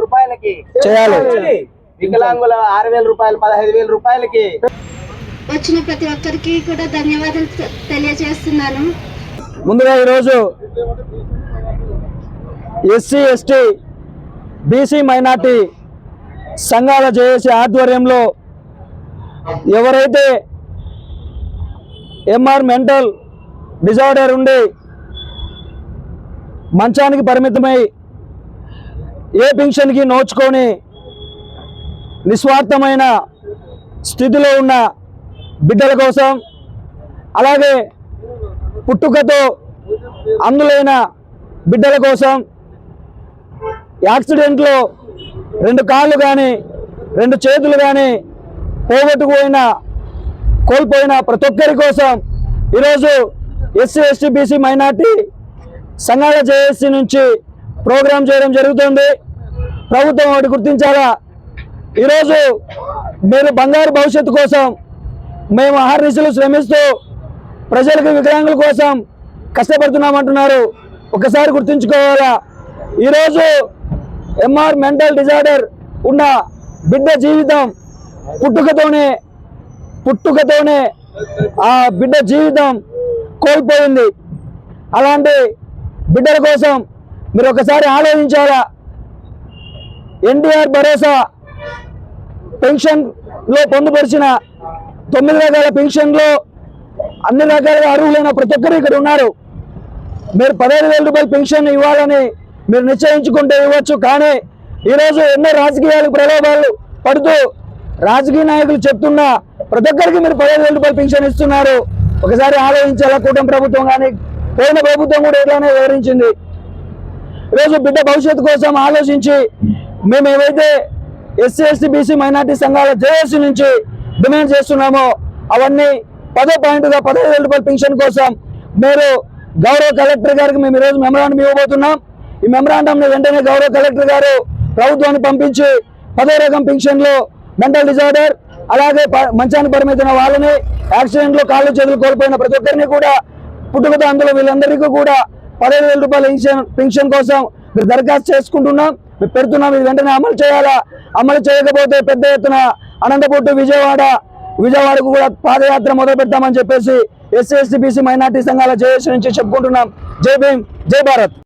రూపాయలకి. చేయాలి. వికలాంగుల ఆరు వేల రూపాయలు పదహైదు వేల రూపాయలకి. వచ్చిన ప్రతి ఒక్కరికి కూడా ధన్యవాదాలు తెలియజేస్తున్నాను. ముందుగా ఈరోజు ఎస్సీ ఎస్టీ బీసీ మైనార్టీ సంఘాల జేఏసీ ఆధ్వర్యంలో ఎవరైతే ఎంఆర్ మెంటల్ డిజార్డర్ ఉండి మంచానికి పరిమితమై ఏ పింఛన్కి నోచుకొని నిస్వార్థమైన స్థితిలో ఉన్న బిడ్డల కోసం అలాగే పుట్టుకతో అందులైన బిడ్డల కోసం యాక్సిడెంట్లో రెండు కాళ్ళు కానీ రెండు చేతులు కానీ పోగొట్టుకుపోయిన కోల్పోయిన ప్రతి ఒక్కరి కోసం ఈరోజు ఎస్సీ ఎస్టీ బీసీ మైనార్టీ సంఘాల జేఏసీ నుంచి ప్రోగ్రాం చేయడం జరుగుతుంది. ప్రభుత్వం ఒకటి గుర్తించాలా? ఈరోజు మీరు బంగారు భవిష్యత్తు కోసం మేము ఆహర్నిశలు శ్రమిస్తూ ప్రజలకు వికలాంగుల కోసం కష్టపడుతున్నామంటున్నారు. ఒకసారి గుర్తుంచుకోవాలా? ఈరోజు ఎంఆర్ మెంటల్ డిజార్డర్ ఉన్న బిడ్డ జీవితం పుట్టుకతోనే పుట్టుకతోనే ఆ బిడ్డ జీవితం కోల్పోయింది. అలాంటి బిడ్డల కోసం మీరు ఒకసారి ఆలోచించారా? ఎన్టీఆర్ భరోసా పెన్షన్లో పొందుపరిచిన తొమ్మిది రకాల పెన్షన్లో అన్ని రకాలుగా అర్హులైన ప్రతి ఒక్కరు ఇక్కడ ఉన్నారు. మీరు పదహైదు వేల రూపాయల పెన్షన్ ఇవ్వాలని మీరు నిశ్చయించుకుంటే ఇవ్వచ్చు. కానీ ఈరోజు ఎన్నో రాజకీయాలకు ప్రలోభాలు పడుతూ రాజకీయ నాయకులు చెప్తున్నా ప్రతి ఒక్కరికి మీరు పదహైదు వేల రూపాయలు పెన్షన్ ఇస్తున్నారు. ఒకసారి ఆలోచించాలా? కూటమి ప్రభుత్వం కానీ పోయిన ప్రభుత్వం కూడా ఇట్లానే వివరించింది ఈరోజు బిడ్డ భవిష్యత్తు కోసం ఆలోచించి మేము ఏవైతే ఎస్సీ ఎస్టీ బీసీ మైనార్టీ సంఘాల జేఏసీ నుంచి డిమాండ్ చేస్తున్నామో అవన్నీ పదో పాయింట్గా పదహైదు వేల రూపాయల పెన్షన్ కోసం మీరు గౌరవ కలెక్టర్ గారికి మేము ఈరోజు మెమరాండం ఇవ్వబోతున్నాం. ఈ మెమరాండంని వెంటనే గౌరవ కలెక్టర్ గారు ప్రభుత్వాన్ని పంపించి పదో రకం పెన్షన్లు మెంటల్ డిజార్డర్ అలాగే ప- మంచానికి పరిమితమైన వాళ్ళని యాక్సిడెంట్లో కాళ్ళు చేతులు కోల్పోయిన ప్రతి ఒక్కరిని కూడా పుట్టుకతో అందులో వీళ్ళందరికీ కూడా పదహైదు వేల రూపాయల పెన్షన్ పెన్షన్ కోసం మీరు దరఖాస్తు చేసుకుంటున్నాం మేము పెడుతున్నాం ఇది వెంటనే అమలు చేయాలా? అమలు చేయకపోతే పెద్ద ఎత్తున అనంతపూర్తి విజయవాడ విజయవాడకు కూడా పాదయాత్ర మొదలు పెడతామని చెప్పేసి ఎస్సీ ఎస్టీ బీసీ మైనార్టీ సంఘాల జేఏసీ నుంచి చెప్పుకుంటున్నాం. జై భీమ్ జై భారత్.